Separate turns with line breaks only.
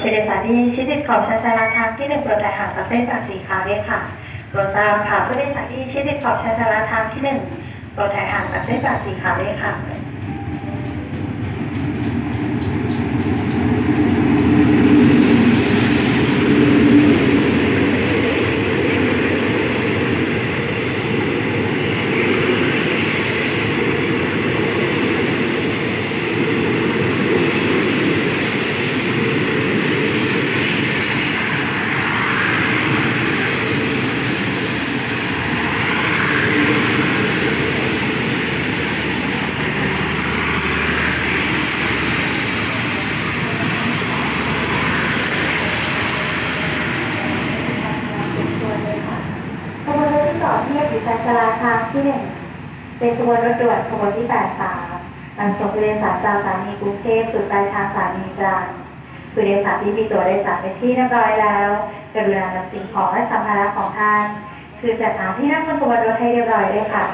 ผู้โดยสารที่ชิดติดขอบชานชาลาทางที่หนึ่งโปรดถ่ห่างจากเส้นปากสีขาวด้วยค่ะโปรดทราบค่ะผู้โดยสารที่ชิดติดขอบชานชาลาทางที่หนึ่งโปรดถ่ห่างจากเส้นปากสีขาวด้วยค่ะ เทียบอิชาชลาทางที่หนึ่งเป็นขบวนรถด่วนขบวนที่ 83นำส่งผู้โดยสารจากสถานีกรุงเทพสู่ปลายทางสถานีกลางผู้โดยสารที่มีตั๋วโดยสารเป็นที่เรียบร้อยแล้วกรุณานำสิ่งของและสัมภาระของท่าน คือจัดหาที่นั่งบนขบวนรถให้เรียบร้อยด้วยค่ะ